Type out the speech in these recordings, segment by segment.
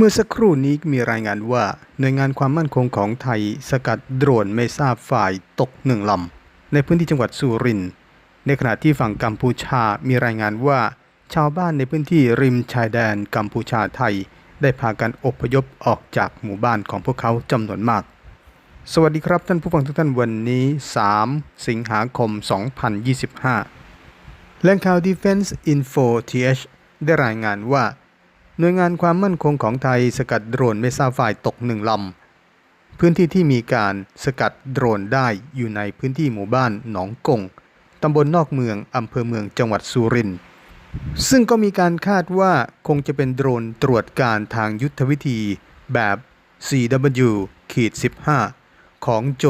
เมื่อสักครู่นี้มีรายงานว่าหน่วยงานความมั่นคงของไทยสกัดโดรนไม่ทราบฝ่ายตกหนึ่งลำ ในพื้นที่จังหวัดสุรินทร์ในขณะที่ฝั่งกัมพูชามีรายงานว่า ชาวบ้านในพื้นที่ริมชายแดนกัมพูชาไทย ได้พากันอพยพออกจากหมู่บ้านของพวกเขาจำนวนมาก สวัสดีครับท่านผู้ฟังทุกท่านวันนี้ 3 สิงหาคม 2025แหล่งข่าว Defense Info TH ได้รายงานว่า หน่วยงานความมั่นคงของไทยสกัดโดรนไม่ทราบฝ่ายตกหนึ่งลำ พื้นที่ที่มีการสกัดโดรนได้อยู่ในพื้นที่หมู่บ้านหนองกงตำบลนอกเมืองอำเภอเมืองจังหวัดสุรินทร์ซึ่งก็มีการคาดว่าคงจะเป็นโดรนตรวจการทางยุทธวิธีแบบ Cw-15 ของโจ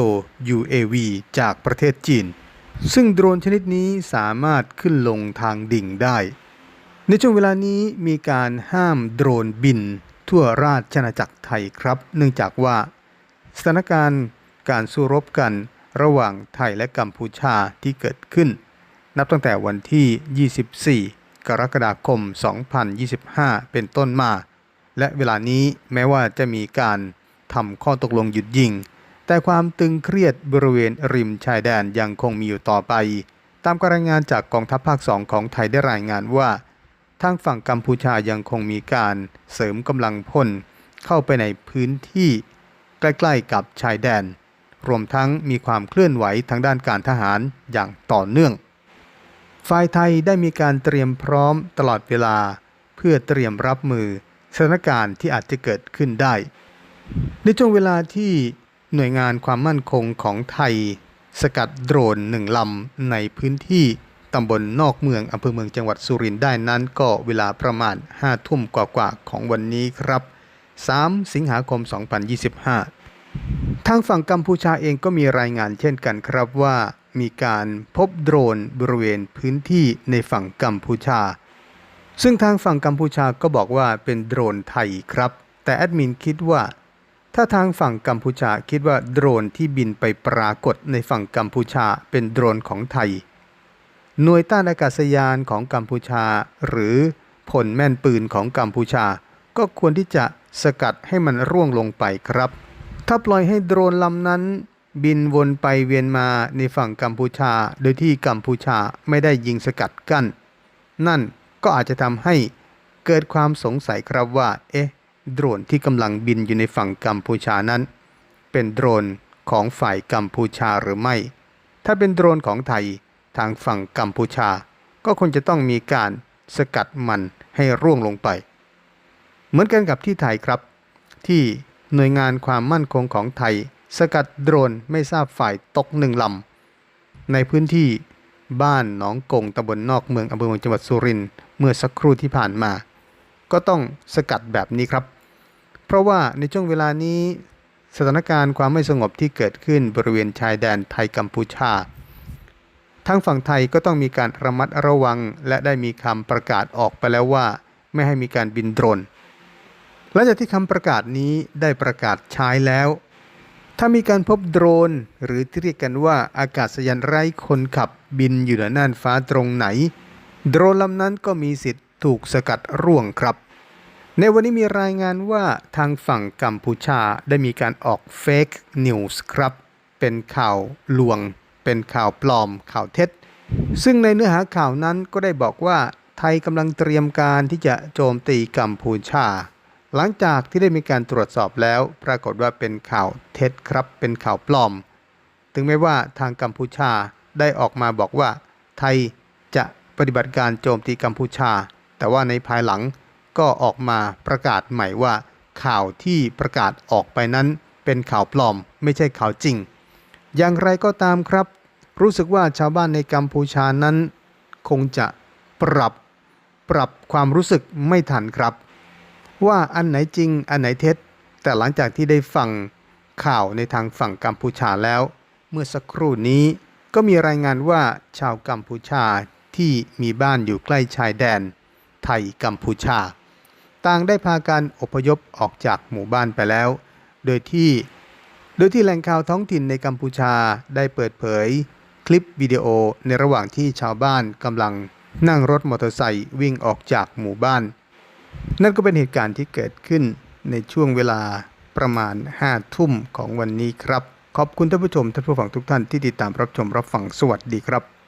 UAV จากประเทศจีน ซึ่งโดรนชนิดนี้สามารถขึ้นลงทางดิ่งได้ ในช่วงเวลานี้มีการห้ามโดรนบิน ทั่วราชอาณาจักรไทยครับ เนื่องจากว่าสถานการณ์การสู้รบกันระหว่างไทยและกัมพูชาที่เกิดขึ้น นับตั้งแต่วันที่ 24 กรกฎาคม 2025 เป็นต้นมา และเวลานี้แม้ว่าจะมีการทำข้อตกลงหยุดยิง แต่ความตึงเครียดบริเวณริมชายแดนยังคงมีอยู่ต่อไป ตามการรายงานจากกองทัพภาคสองของไทยได้รายงานว่า ทางฝั่งกัมพูชายังคงมีการเสริมกำลังพลเข้าไปในพื้นที่ใกล้ๆกับชายแดน รวมทั้งมีความเคลื่อนไหวทางด้านการทหารอย่างต่อเนื่อง ฝ่ายไทยได้มีการเตรียมพร้อมตลอดเวลา เพื่อเตรียมรับมือสถานการณ์ที่อาจจะเกิดขึ้นได้ ในช่วงเวลาที่หน่วยงานความมั่นคงของไทย สกัดโดรนหนึ่งลำในพื้นที่ ตำบลนอกเมืองอำเภอเมืองจังหวัดสุรินทร์ได้นั้นก็เวลาประมาณ5ทุ่มกว่าๆของวันนี้ครับ 3 สิงหาคม 2025 ทางฝั่งกัมพูชาเองก็มีรายงานเช่นกันครับว่า มีการพบโดรนบริเวณพื้นที่ในฝั่งกัมพูชา ซึ่งทางฝั่งกัมพูชาก็บอกว่าเป็นโดรนไทยครับ แต่แอดมินคิดว่าถ้าทางฝั่งกัมพูชาคิดว่าโดรนที่บินไปปรากฏในฝั่งกัมพูชาเป็นโดรนของไทย หน่วยต้านอากาศยานของกัมพูชา หรือผลแม่นปืนของกัมพูชา ก็ควรที่จะสกัดให้มันร่วงลงไปครับ ถ้าปล่อยให้โดรนลำนั้น บินวนไปเวียนมาในฝั่งกัมพูชา โดยที่กัมพูชาไม่ได้ยิงสกัดกั้น นั่นก็อาจจะทำให้เกิดความสงสัยครับว่า เอ๊ะ โดรนที่กำลังบินอยู่ในฝั่งกัมพูชานั้น เป็นโดรนของฝ่ายกัมพูชาหรือไม่ ถ้าเป็นโดรนของไทย ทางฝั่งกัมพูชา ก็ควรจะต้องมีการสกัดมันให้ร่วงลงไป เหมือนกันกับที่ไทยครับ ที่หน่วยงานความมั่นคงของไทย สกัดโดรนไม่ทราบฝ่ายตกหนึ่งลำในพื้นที่บ้านหนองกงตำบลนอกเมืองอำเภอเมืองจังหวัดสุรินทร์เมื่อสักครู่ที่ผ่านมา ก็ต้องสกัดแบบนี้ครับ เพราะว่าในช่วงเวลานี้สถานการณ์ความไม่สงบที่เกิดขึ้นบริเวณชายแดนไทยกัมพูชา ทางฝั่งไทยก็ต้องมีการระมัดระวัง และได้มีคำประกาศออกไปแล้วว่า ไม่ให้มีการบินโดรนหลังจากที่คำประกาศนี้ได้ประกาศใช้แล้ว ถ้ามีการพบโดรน หรือที่เรียกกันว่าอากาศยานไร้คนขับบินอยู่เหนือน่านฟ้าตรงไหน โดรนลำนั้นก็มีสิทธิ์ถูกสกัดร่วงครับ ในวันนี้มีรายงานว่าทางฝั่งกัมพูชาได้มีการออกเฟกนิวส์ครับ เป็นข่าวลวง เป็นข่าวปลอมข่าวเท็จ ซึ่งในเนื้อหาข่าวนั้นก็ได้บอกว่าไทยกำลังเตรียมการที่จะโจมตีกัมพูชา หลังจากที่ได้มีการตรวจสอบแล้ว ปรากฏว่าเป็นข่าวเท็จครับ เป็นข่าวปลอม ถึงแม้ว่าทางกัมพูชาได้ออกมาบอกว่า ไทยจะปฏิบัติการโจมตีกัมพูชา แต่ว่าในภายหลังก็ออกมาประกาศใหม่ว่า ข่าวที่ประกาศออกไปนั้น เป็นข่าวปลอม ไม่ใช่ข่าวจริง อย่างไรก็ตามครับ รู้สึกว่าชาวบ้านในกัมพูชานั้น คงจะปรับปรับความรู้สึกไม่ทันครับ ว่าอันไหนจริงอันไหนเท็จ แต่หลังจากที่ได้ฟังข่าวในทางฝั่งกัมพูชาแล้ว เมื่อสักครู่นี้ก็มีรายงานว่าชาวกัมพูชาที่มีบ้านอยู่ใกล้ชายแดน ไทยกัมพูชา ต่างได้พากันอพยพออกจากหมู่บ้านไปแล้ว โดยที่ โดยที่แหล่งข่าวท้องถิ่นในกัมพูชาได้เปิดเผย ลิปวิดีโอในระหว่างที่ชาวบ้านกำลังนั่งรถมอเตอร์ไซค์วิ่งออกจากหมู่บ้าน นั่นก็เป็นเหตุการณ์ที่เกิดขึ้นในช่วงเวลาประมาณ 5 ทุ่มของวันนี้ครับ ขอบคุณท่านผู้ชมท่านผู้ฟังทุกท่านที่ติดตามรับชมรับฟังสวัสดีครับ